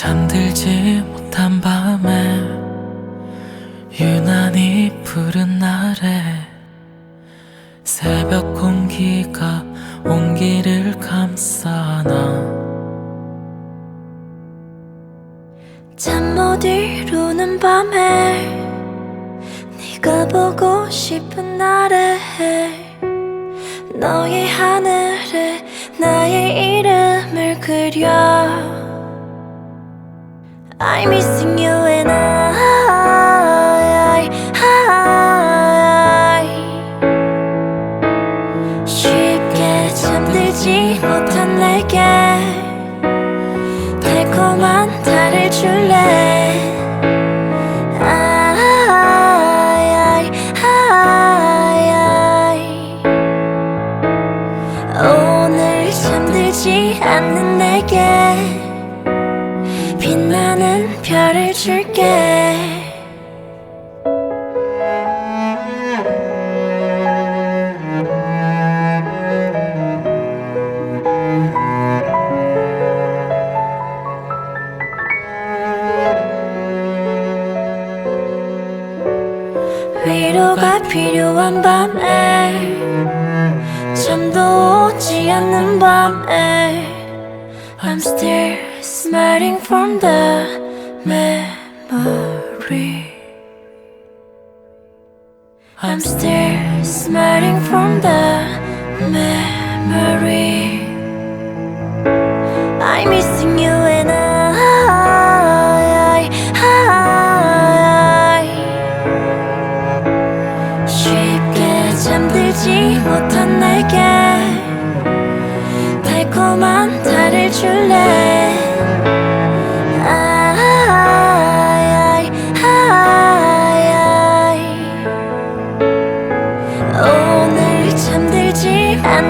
잠들지 못한 밤에 유난히 푸른 날에 새벽 공기가 온기를 감싸나 잠 못 이루는 밤에 네가 보고 싶은 날에 너의 하늘에 나의 이름을 그려 I'm missing you and I, I 쉽게 잠들지 못한 내게 달콤한 달을 줄래 별을 줄게. 위로가 필요한 밤에 잠도 오지 않는 밤에 I'm still smiling from the memory. I'm still smiling from the memory 잠들지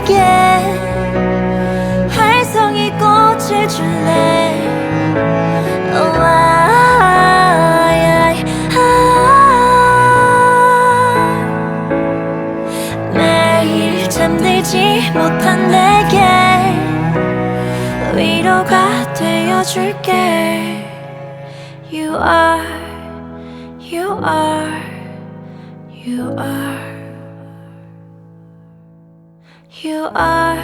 내게 활성이 꽃을 줄래. Oh. 매일 잠들지 못한 내게 위로가 되어줄게 You are, you are, you are You are,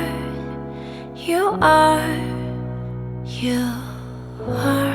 you are, you are